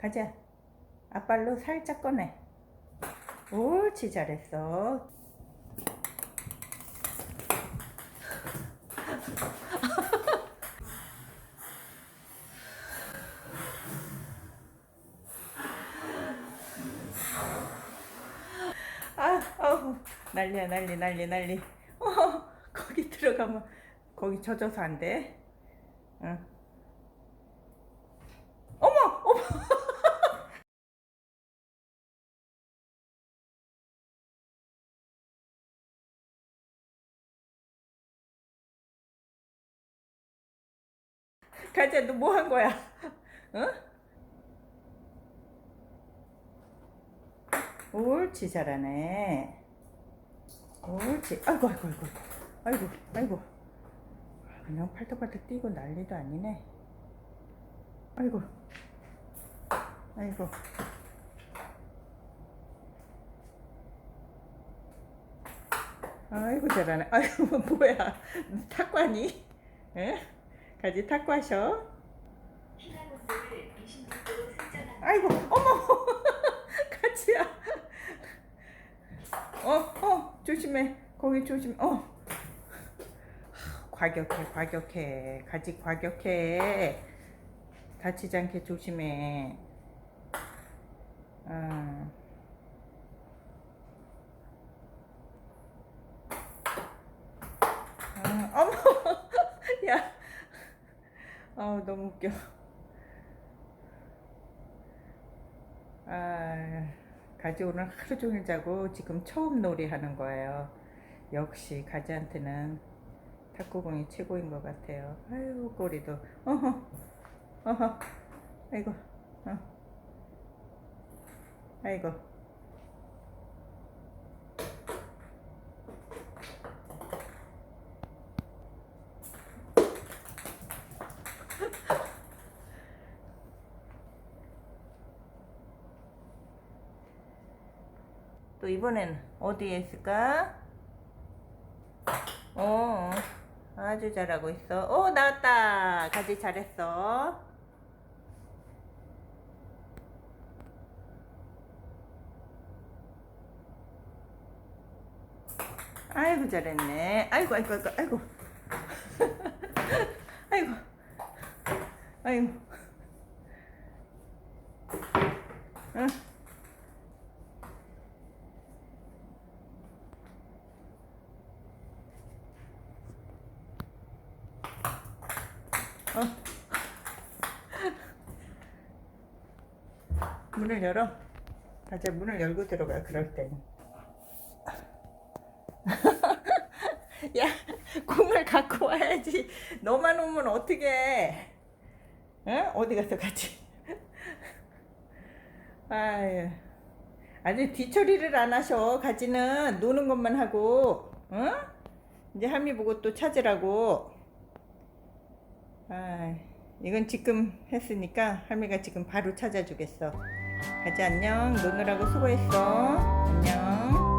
가자. 앞발로 살짝 꺼내. 옳지, 잘했어. 아, 난리야, 난리, 난리, 난리. 어, 거기 들어가면 거기 젖어서 안 돼. 응. 어머, 어머. 가자, 너뭐 한 거야? 응? 옳지, 잘하네. 옳지. 아이고, 아이고, 아이고. 아이고, 아이고. 그냥 팔떡팔떡 뛰고 난리도 아니네. 아이고. 아이고. 아이고, 잘하네. 아이고, 뭐야. 탁과니? 에? 가지 탁과셔? 피난원들을 26도로 설정합니다. 아이고, 어머! 가지야. 어, 어, 조심해. 거기 조심, 어. 과격해, 과격해. 가지 과격해. 다치지 않게 조심해. 아. 아, 어머! 야. 아, 너무 웃겨. 아, 가지 오늘 하루 종일 자고 지금 처음 놀이 하는 거예요. 역시 가지한테는 탁구공이 최고인 것 같아요. 아유, 꼬리도. 어허, 어허, 아이고, 어. 아이고. 또 이번엔 어디에 있을까? 어, 아주 잘하고 있어. 어, 나왔다. 가지 잘했어. 아이고 잘했네. 아이고 아이고 아이고 아이고. 아이고. 아이고. 응. 어. 문을 열어. 가자, 문을 열고 들어가, 그럴 때는. 야, 공을 갖고 와야지. 너만 오면 어떻게 응? 어디 가서 가지? 아유. 아직 뒤처리를 안 하셔. 가지는 노는 것만 하고, 응? 이제 할미 보고 또 찾으라고. 아, 이건 지금 했으니까 할미가 지금 바로 찾아주겠어. 가지 안녕. 노느라고 수고했어. 안녕.